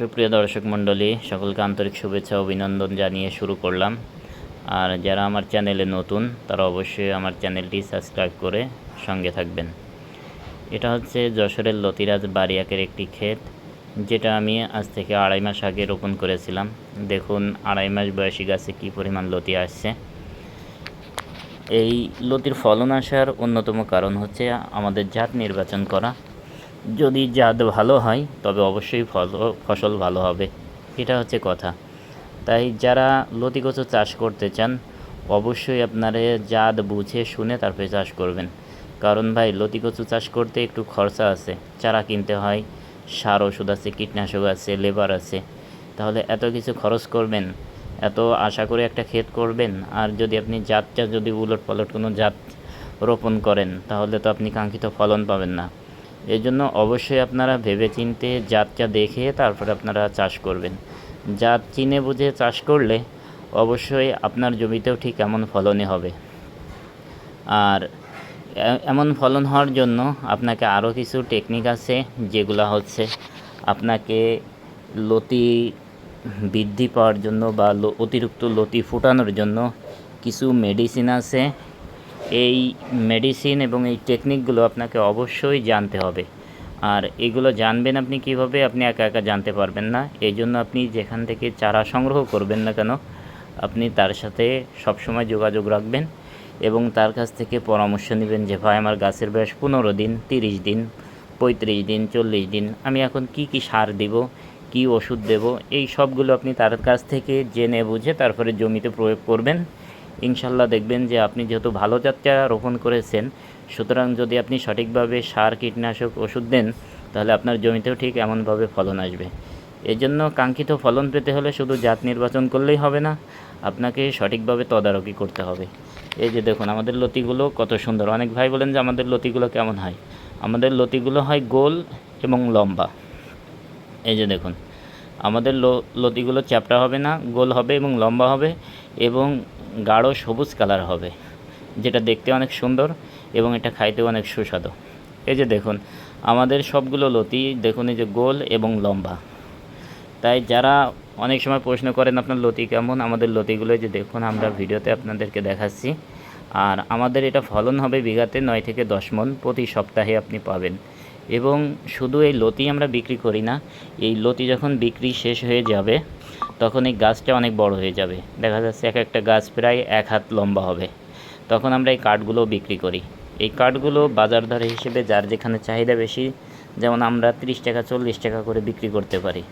সুপ্রিয় দর্শক মণ্ডলী, সকলকে আন্তরিক শুভেচ্ছা অভিনন্দন জানিয়ে শুরু করলাম। আর যারা আমার চ্যানেলে নতুন, তারা অবশ্যই আমার চ্যানেলটি সাবস্ক্রাইব করে সঙ্গে থাকবেন। এটা হচ্ছে যশোরের লতিরাজ বারিয়াকের একটি ক্ষেত, যেটা আমি আজ থেকে আড়াই মাস আগে রোপণ করেছিলাম। দেখুন, আড়াই মাস বয়সী গাছে কী পরিমাণ লতি আসছে। এই লতির ফলন আসার অন্যতম কারণ হচ্ছে আমাদের জাত নির্বাচন করা। যদি জাত ভালো হয়, তবে অবশ্যই ফল ফসল ভালো হবে। এটা হচ্ছে কথা। তাই যারা লতি কচু চাষ করতে চান, অবশ্যই আপনারা জাত বুঝে শুনে তারপরে চাষ করবেন। কারণ ভাই লতি কচু চাষ করতে একটু খরচা আছে। চারা কিনতে হয়, সার ওষুধ আছে, কীটনাশক আছে, লেবার আছে। তাহলে এত কিছু খরচ করবেন, এত আশা করে একটা ক্ষেত করবেন, আর যদি আপনি জাতটা যদি উলট পালট কোনো জাত রোপণ করেন, তাহলে তো আপনি কাঙ্ক্ষিত ফলন পাবেন না। এই জন্য অবশ্যই আপনারা ভেবেচিন্তে জাতটা দেখে তারপর আপনারা চাষ করবেন। জাত চিনে বুঝে চাষ করলে অবশ্যই আপনার জমিতেও ঠিক এমন ফলনই হবে। আর এমন ফলন হওয়ার জন্য আপনাকে আরও কিছু টেকনিক আছে, যেগুলো হচ্ছে আপনাকে লতি বৃদ্ধি পাওয়ার জন্য বা অতিরিক্ত লতি ফুটানোর জন্য কিছু মেডিসিন আছে এই মেডিসিন এবং এই টেকনিকগুলো আপনাকে অবশ্যই জানতে হবে। আর এগুলো জানবেন আপনি কীভাবে, আপনি একা একা জানতে পারবেন না। এই জন্য আপনি যেখান থেকে চারা সংগ্রহ করবেন না কেন, আপনি তার সাথে সবসময় যোগাযোগ রাখবেন এবং তার কাছ থেকে পরামর্শ নেবেন যে, ভাই, আমার গাছের বয়স পনেরো দিন, তিরিশ দিন, পঁয়ত্রিশ দিন, চল্লিশ দিন, আমি এখন কি কি সার দিব, কি ওষুধ দেব? এই সবগুলো আপনি তার কাছ থেকে জেনে বুঝে তারপরে জমিতে প্রয়োগ করবেন। ইনশাল্লাহ দেখবেন যে আপনি যেহেতু ভালো জাতটা রোপণ করেছেন, সুতরাং যদি আপনি সঠিকভাবে সার, কীটনাশক ওষুধ দেন, তাহলে আপনার জমিতেও ঠিক এমনভাবে ফলন আসবে। এই জন্য কাঙ্ক্ষিত ফলন পেতে হলে শুধু জাত নির্বাচন করলেই হবে না, আপনাকে সঠিকভাবে তদারকি করতে হবে। এই যে দেখুন, আমাদের লতিগুলো কত সুন্দর। অনেক ভাই বলেন যে আমাদের লতিগুলো কেমন হয়? আমাদের লতিগুলো হয় গোল এবং লম্বা। এই যে দেখুন, আমাদের লতিগুলো চ্যাপটা হবে না, গোল হবে এবং লম্বা হবে এবং গাঢ় সবুজ কালার হবে, যেটা দেখতে অনেক সুন্দর এবং এটা খাইতেও অনেক সুস্বাদু। এই যে দেখুন, আমাদের সবগুলো লতি দেখুন এই যে গোল এবং লম্বা। তাই যারা অনেক সময় প্রশ্ন করেন আপনার লতি কেমন, আমাদের লতিগুলো যে দেখুন, আমরা ভিডিওতে আপনাদেরকে দেখাচ্ছি। আর আমাদের এটা ফলন হবে বিঘাতে নয় থেকে দশ মন প্রতি সপ্তাহে আপনি পাবেন। এবং শুধু এই লতি আমরা বিক্রি করি না, এই লতি যখন বিক্রি শেষ হয়ে যাবে, তখন এই গাছটা অনেক বড় হয়ে যাবে। দেখা যাচ্ছে এক একটা গাছ প্রায় এক হাত লম্বা হবে। তখন আমরা এই কাঠগুলো বিক্রি করি। এই কাঠগুলো বাজার দরে হিসেবে যার যেখানে চাহিদা বেশি, যেমন আমরা তিরিশ টাকা, চল্লিশ টাকা করে বিক্রি করতে পারি।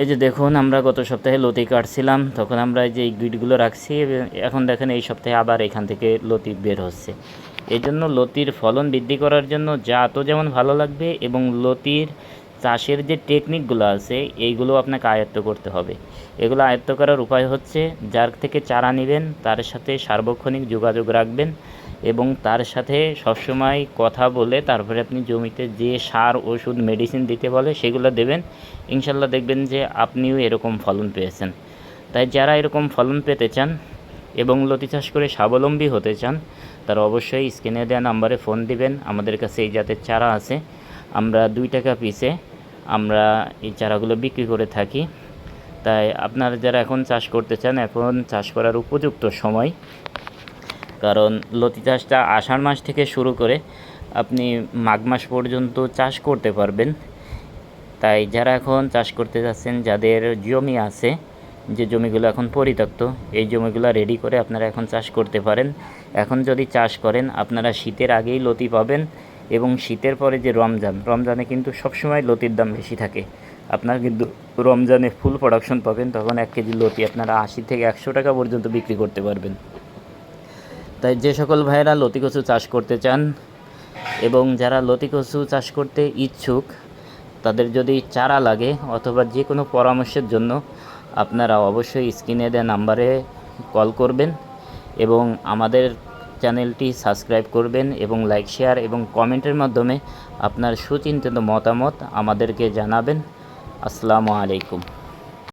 এই যে দেখুন, আমরা গত সপ্তাহে লতি কাটছিলাম, তখন আমরা এই যে এই গিটগুলো রাখছি এখন দেখেন এই সপ্তাহে আবার এখান থেকে লতি বের হচ্ছে। এই জন্য লতির ফলন বৃদ্ধি করার জন্য জাতও যেমন ভালো লাগবে, এবং লতির চাষের যে টেকনিকগুলো আছে, এইগুলো আপনাকে আয়ত্ত করতে হবে। এগুলো আয়ত্ত করার উপায় হচ্ছে, যার থেকে চারা নেবেন, তার সাথে সার্বক্ষণিক যোগাযোগ রাখবেন এবং তার সাথে সবসময় কথা বলে তারপরে আপনি জমিতে যে সার, ওষুধ মেডিসিন দিতে বলে সেগুলো দেবেন। ইনশাল্লাহ দেখবেন যে আপনিও এরকম ফলন পেয়েছেন। তাই যারা এরকম ফলন পেতে চান এবং লতি চাষ করে স্বাবলম্বী হতে চান, তারা অবশ্যই স্ক্রিনে দেওয়া নাম্বারে ফোন দিবেন। আমাদের কাছে এই জাতের চারা আছে। আমরা দুই টাকা পিসে আমরা এই চারাগুলো বিক্রি করে থাকি। তাই আপনারা যারা এখন চাষ করতে চান, এখন চাষ করার উপযুক্ত সময় কারণ লতি চাষটা আষাঢ় মাস থেকে শুরু করে আপনি মাঘ মাস পর্যন্ত চাষ করতে পারবেন। তাই যারা এখন চাষ করতে যাচ্ছেন, যাদের জমি আছে, যে জমিগুলো এখন পরিত্যক্ত, এই জমিগুলো রেডি করে আপনারা এখন চাষ করতে পারেন। এখন যদি চাষ করেন, আপনারা শীতের আগেই লতি পাবেন এবং শীতের পরে যে রমজান, রমজানে কিন্তু সবসময় লতির দাম বেশি থাকে। আপনার কিন্তু রমজানে ফুল প্রোডাকশন পাবেন, তখন এক কেজি লতি আপনারা আশি থেকে একশো টাকা পর্যন্ত বিক্রি করতে পারবেন। তাই যে সকল ভাইয়েরা লতি কচু চাষ করতে চান এবং যারা লতি কচু চাষ করতে ইচ্ছুক, তাদের যদি চারা লাগে অথবা যে কোনো পরামর্শের জন্য আপনারা অবশ্যই স্ক্রিনে দেওয়া নাম্বারে কল করবেন এবং আমাদের চ্যানেলটি সাবস্ক্রাইব করবেন এবং লাইক, শেয়ার এবং কমেন্টের মাধ্যমে আপনার সুচিন্তিত মতামত আমাদেরকে জানাবেন। আসসালামু আলাইকুম।